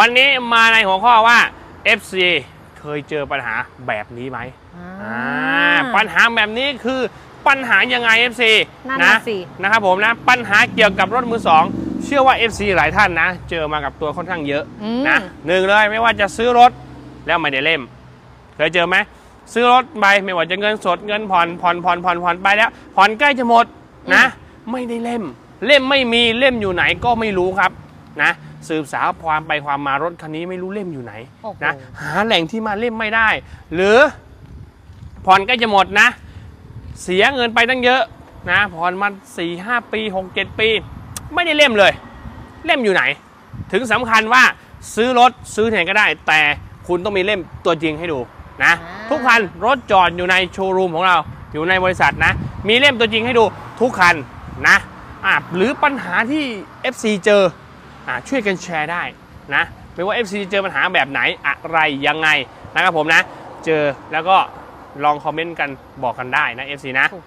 วันนี้มาในหัวข้อว่า FC เคยเจอปัญหาแบบนี้ไหมอ่าอ่าปัญหาแบบนี้คือปัญหายังไง FC นั่นน่ะสิ นะครับผมนะปัญหาเกี่ยวกับรถมือสองเชื่อว่า FC หลายท่านนะ เจอมากับตัวค่อนข้างเยอะอืม นะหนึ่งเลยไม่ว่าจะซื้อรถแล้วไม่ได้เล่ม เคยเจอไหมซื้อรถไปไม่ว่าจะเงินสดเงินผ่อนผ่อนผ่อนผ่อนผ่อนไปแล้วผ่อนใกล้จะหมดนะ ไม่ได้เล่ม เล่มไม่มีเล่มอยู่ไหนก็ไม่รู้ครับนะ สืบสาวความไปความมารถคันนี้ไม่รู้เล่มอยู่ไหนโอ้โหนะหาแหล่งที่มาเล่มไม่ได้ หรือผ่อนใกล้จะหมดนะ เสียเงินไปตั้งเยอะนะผ่อนมาสี่ห้าปีหกเจ็ดปี ไม่ได้เล่มเลย เล่มอยู่ไหน ถึงสำคัญว่าซื้อรถซื้อที่ไหนก็ได้ แต่คุณต้องมีเล่มตัวจริงให้ดูนะอ่าทุกคันรถจอดอยู่ในโชว์รูมของเราอยู่ในบริษัทนะ มีเล่มตัวจริงให้ดูทุกคันนะอะหรือปัญหาที่ FC เจออะ ช่วยกันแชร์ได้นะไม่ว่า FC เจอปัญหาแบบไหนอะไรยังไงนะครับผมนะ เจอแล้วก็ลองคอมเมนต์กันบอกกันได้นะ FC นะ